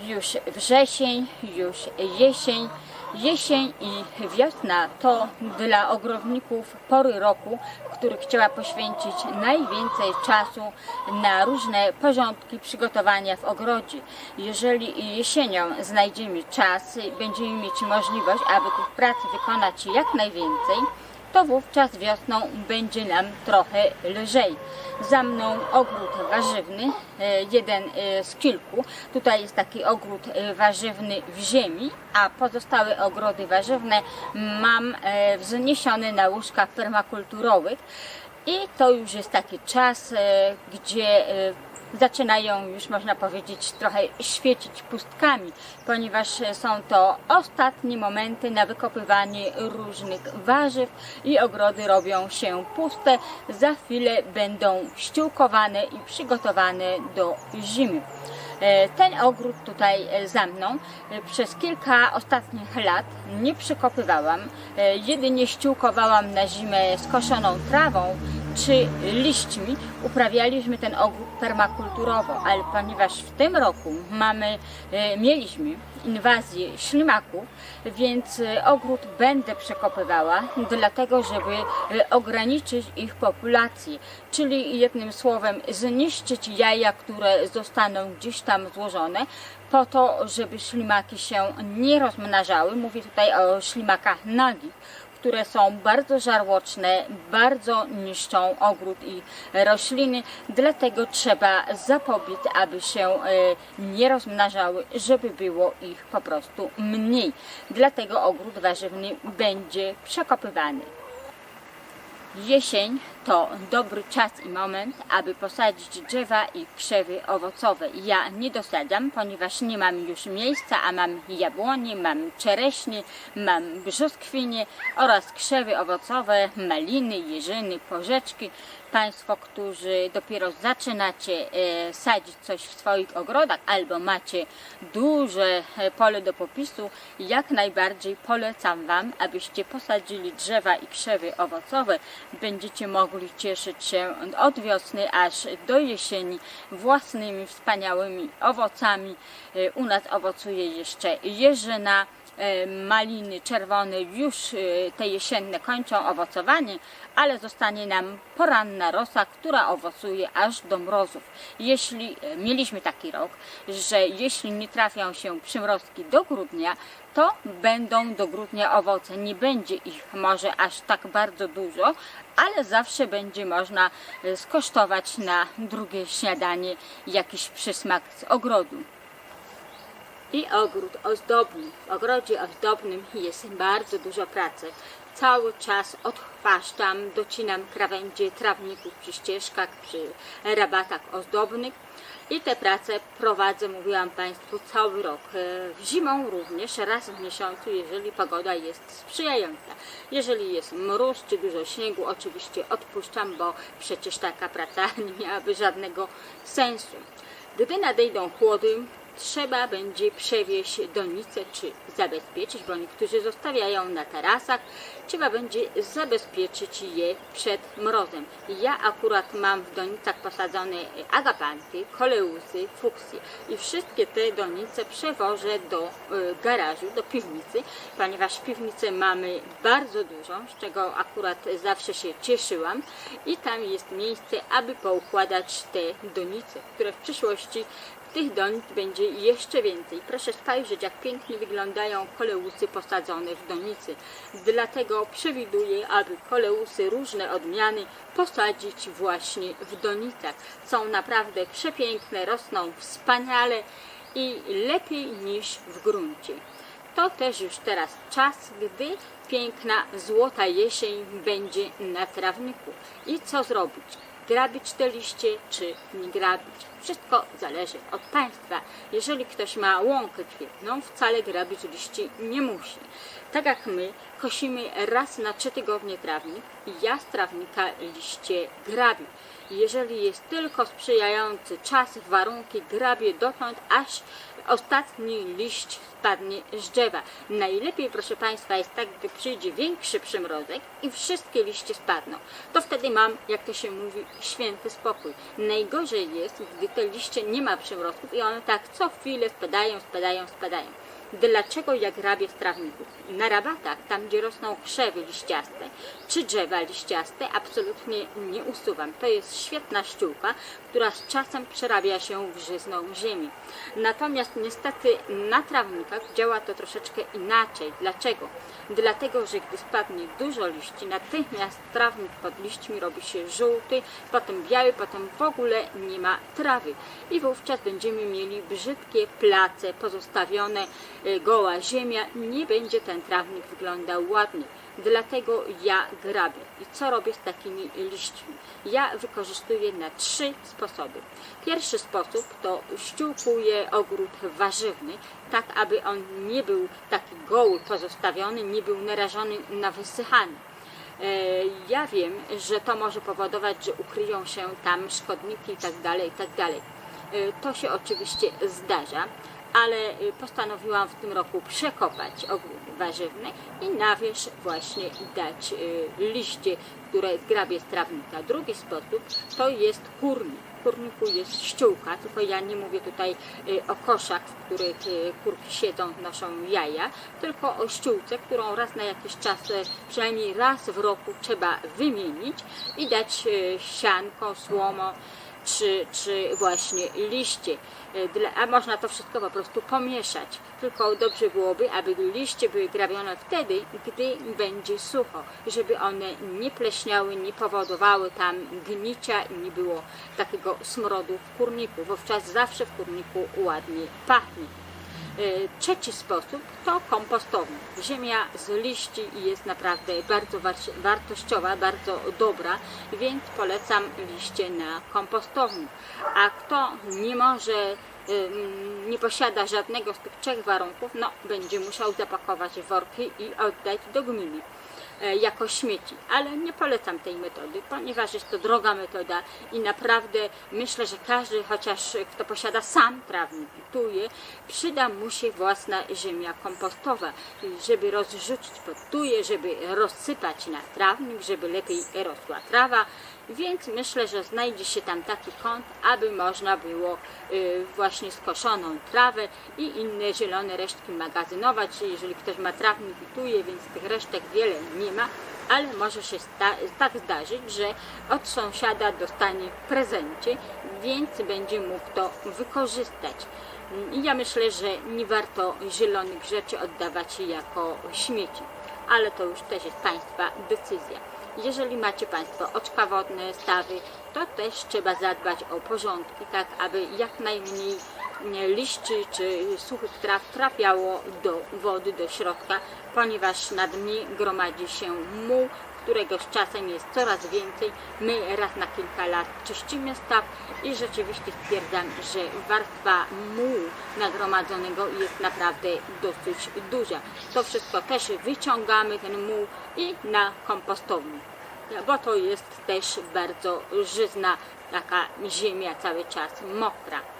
już wrzesień, już jesień. Jesień i wiosna to dla ogrodników pory roku, których trzeba poświęcić najwięcej czasu na różne porządki, przygotowania w ogrodzie. Jeżeli jesienią znajdziemy czas, będziemy mieć możliwość, aby tych prac wykonać jak najwięcej, to wówczas wiosną będzie nam trochę lżej. Za mną ogród warzywny, e, jeden e, z kilku. Tutaj jest taki ogród e, warzywny w ziemi, a pozostałe ogrody warzywne mam wzniesione na łóżkach permakulturowych. I to już jest taki czas, gdzie zaczynają już można powiedzieć trochę świecić pustkami, ponieważ są to ostatnie momenty na wykopywanie różnych warzyw i ogrody robią się puste. Za chwilę będą ściółkowane i przygotowane do zimy. E, Ten ogród tutaj e, za mną e, przez kilka ostatnich lat nie przekopywałam, e, jedynie ściółkowałam na zimę skoszoną trawą czy liśćmi. Uprawialiśmy ten ogród permakulturowo, ale ponieważ w tym roku mamy, e, mieliśmy inwazję ślimaków, więc e, ogród będę przekopywała, dlatego żeby e, ograniczyć ich populację, czyli jednym słowem zniszczyć jaja, które zostaną gdzieś tam złożone, po to, żeby ślimaki się nie rozmnażały. Mówię tutaj o ślimakach nagich które są bardzo żarłoczne, bardzo niszczą ogród i rośliny, dlatego trzeba zapobiec, aby się e, nie rozmnażały, żeby było ich po prostu mniej. Dlatego ogród warzywny będzie przekopywany. Jesień to dobry czas i moment, aby posadzić drzewa i krzewy owocowe. Ja nie dosadzam, ponieważ nie mam już miejsca, a mam jabłonie, mam czereśnie, mam brzoskwinie oraz krzewy owocowe, maliny, jeżyny, porzeczki. Państwo, którzy dopiero zaczynacie e, sadzić coś w swoich ogrodach albo macie duże e, pole do popisu, jak najbardziej polecam Wam, abyście posadzili drzewa i krzewy owocowe. Będziecie mogli cieszyć się od wiosny aż do jesieni własnymi wspaniałymi owocami. E, U nas owocuje jeszcze jeżyna, e, maliny czerwone już e, te jesienne kończą owocowanie, ale zostanie nam poranna rosa, która owocuje aż do mrozów. Jeśli mieliśmy taki rok, że jeśli nie trafią się przymrozki do grudnia, to będą do grudnia owoce. Nie będzie ich może aż tak bardzo dużo, ale zawsze będzie można e, skosztować na drugie śniadanie jakiś przysmak z ogrodu. I ogród ozdobny. W ogrodzie ozdobnym jest bardzo dużo pracy. Cały czas odchwaszczam, docinam krawędzie trawników przy ścieżkach, przy rabatach ozdobnych. I te prace prowadzę, mówiłam Państwu, cały rok. E, Zimą również, raz w miesiącu, jeżeli pogoda jest sprzyjająca. Jeżeli jest mróz czy dużo śniegu, oczywiście odpuszczam, bo przecież taka praca nie miałaby żadnego sensu. Gdy nadejdą chłody, trzeba będzie przewieźć donice czy zabezpieczyć, bo niektórzy zostawiają na tarasach. Trzeba będzie zabezpieczyć je przed mrozem. Ja akurat mam w donicach posadzone agapanty, koleusy, fuksje i wszystkie te donice przewożę do e, garażu, do piwnicy, ponieważ piwnicę mamy bardzo dużą, z czego akurat zawsze się cieszyłam i tam jest miejsce, aby poukładać te donice, które w przyszłości tych donic będzie jeszcze więcej. Proszę spojrzeć, jak pięknie wyglądają koleusy posadzone w donicy. Dlatego przewiduję, aby koleusy różne odmiany posadzić właśnie w donicach. Są naprawdę przepiękne, rosną wspaniale i lepiej niż w gruncie. To też już teraz czas, gdy piękna złota jesień będzie na trawniku. I co zrobić? Grabić te liście, czy nie grabić? Wszystko zależy od Państwa. Jeżeli ktoś ma łąkę kwietną, wcale grabić liści nie musi. Tak jak my kosimy raz na trzy tygodnie trawnik i ja z trawnika liście grabię. Jeżeli jest tylko sprzyjający czas, warunki, grabię dotąd, aż ostatni liść spadnie z drzewa. Najlepiej, proszę Państwa, jest tak, gdy przyjdzie większy przymrozek i wszystkie liście spadną. To wtedy mam, jak to się mówi, święty spokój. Najgorzej jest, gdy te liście nie ma przymrozków i one tak co chwilę spadają, spadają, spadają. Dlaczego ja grabię w trawniku? Na rabatach, tam gdzie rosną krzewy liściaste czy drzewa liściaste, absolutnie nie usuwam. To jest świetna ściółka, która z czasem przerabia się w żyzną ziemi. Natomiast niestety na trawnikach działa to troszeczkę inaczej. Dlaczego? Dlatego, że gdy spadnie dużo liści, natychmiast trawnik pod liśćmi robi się żółty, potem biały, potem w ogóle nie ma trawy. I wówczas będziemy mieli brzydkie place pozostawione, goła ziemia, nie będzie ten trawnik wyglądał ładnie. Dlatego ja grabię. I co robię z takimi liśćmi? Ja wykorzystuję na trzy sposoby. Pierwszy sposób to ściółkuję ogród warzywny, tak aby on nie był taki goły, pozostawiony, nie był narażony na wysychanie. E, Ja wiem, że to może powodować, że ukryją się tam szkodniki itd. itd. E, To się oczywiście zdarza, ale e, postanowiłam w tym roku przekopać ogród warzywny i na wierzch właśnie dać e, liście, które zgrabię z trawnika. Drugi sposób to jest kurnik. W kurniku jest ściółka, tylko ja nie mówię tutaj e, o koszach, w których kurki siedzą, noszą jaja, tylko o ściółce, którą raz na jakiś czas, e, przynajmniej raz w roku trzeba wymienić i dać sianką, słomą, czy, czy właśnie liście. E, a można to wszystko po prostu pomieszać. Tylko dobrze byłoby, aby liście były grabione wtedy, gdy będzie sucho, żeby one nie pleśniały, nie powodowały tam gnicia i nie było takiego smrodu w kurniku. Wówczas zawsze w kurniku ładnie pachnie. E, Trzeci sposób to kompostownik. Ziemia z liści jest naprawdę bardzo war- wartościowa, bardzo dobra, więc polecam liście na kompostownik. A kto nie może, ym, nie posiada żadnego z tych trzech warunków, no będzie musiał zapakować worki i oddać do gminy jako śmieci, ale nie polecam tej metody, ponieważ jest to droga metoda i naprawdę myślę, że każdy, chociaż kto posiada sam trawnik i tuje, przyda mu się własna ziemia kompostowa, żeby rozrzucić pod tuje, żeby rozsypać na trawnik, żeby lepiej rosła trawa, więc myślę, że znajdzie się tam taki kąt, aby można było y, właśnie skoszoną trawę i inne zielone resztki magazynować. Jeżeli ktoś ma trawnik i tuje, więc tych resztek wiele nie ma, ale może się tak zdarzyć, że od sąsiada dostanie w prezencie, więc będzie mógł to wykorzystać. I ja myślę, że nie warto zielonych rzeczy oddawać jako śmieci, ale to już też jest Państwa decyzja. Jeżeli macie Państwo oczka wodne, stawy, to też trzeba zadbać o porządki, tak aby jak najmniej nie, liści czy suchych traw trafiało do wody, do środka, ponieważ na dnie gromadzi się muł, którego z czasem jest coraz więcej. My raz na kilka lat czyścimy staw i rzeczywiście stwierdzam, że warstwa mułu nagromadzonego jest naprawdę dosyć duża. To wszystko też wyciągamy, ten muł i na kompostownik, bo to jest też bardzo żyzna taka ziemia cały czas mokra.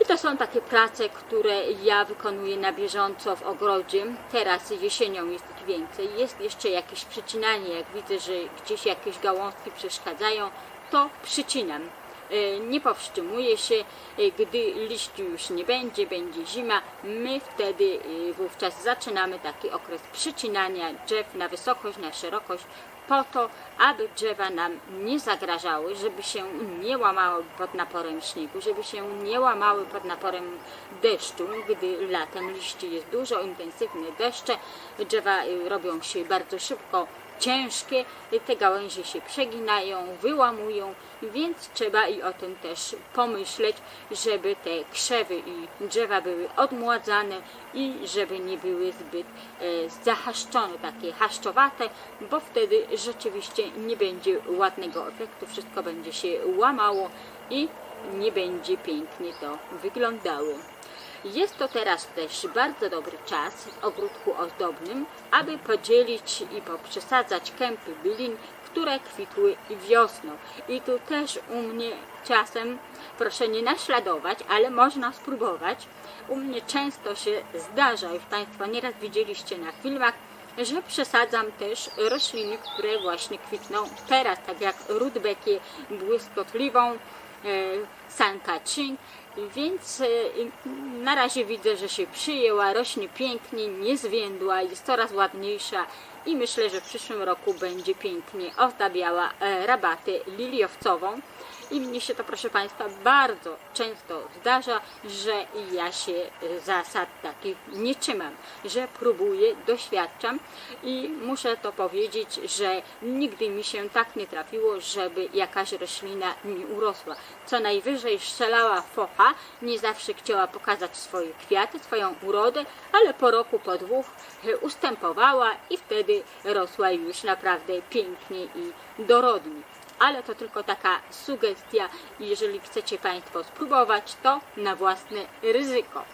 I to są takie prace, które ja wykonuję na bieżąco w ogrodzie. Teraz jesienią jest ich więcej. Jest jeszcze jakieś przycinanie. Jak widzę, że gdzieś jakieś gałązki przeszkadzają, to przycinam. E, Nie powstrzymuję się, e, gdy liści już nie będzie, będzie zima. My wtedy e, wówczas zaczynamy taki okres przycinania drzew na wysokość, na szerokość, po to, aby drzewa nam nie zagrażały, żeby się nie łamały pod naporem śniegu, żeby się nie łamały pod naporem deszczu, gdy latem liści jest dużo, intensywne deszcze, drzewa y, robią się bardzo szybko ciężkie, te gałęzie się przeginają, wyłamują, więc trzeba i o tym też pomyśleć, żeby te krzewy i drzewa były odmładzane i żeby nie były zbyt e, zahaszczone, takie haszczowate, bo wtedy rzeczywiście nie będzie ładnego efektu, wszystko będzie się łamało i nie będzie pięknie to wyglądało. Jest to teraz też bardzo dobry czas w ogródku ozdobnym, aby podzielić i poprzesadzać kępy bylin, które kwitły wiosną. I tu też u mnie czasem, proszę nie naśladować, ale można spróbować. U mnie często się zdarza, już Państwo nieraz widzieliście na filmach, że przesadzam też rośliny, które właśnie kwitną teraz, tak jak rudbekię błyskotliwą, San Kaczyń, więc e, na razie widzę, że się przyjęła, rośnie pięknie, nie zwiędła, jest coraz ładniejsza i myślę, że w przyszłym roku będzie pięknie ozdabiała e, rabatę liliowcową. I mnie się to, proszę Państwa, bardzo często zdarza, że ja się e, zasad takich nie trzymam, że próbuję, doświadczam i muszę to powiedzieć, że nigdy mi się tak nie trafiło, żeby jakaś roślina mi urosła. Co najwyżej strzelała focha, nie zawsze chciała pokazać swoje kwiaty, swoją urodę, ale po roku, po dwóch e, ustępowała i wtedy rosła już naprawdę pięknie i dorodnie ale to tylko taka sugestia. Jeżeli chcecie Państwo spróbować, to na własne ryzyko.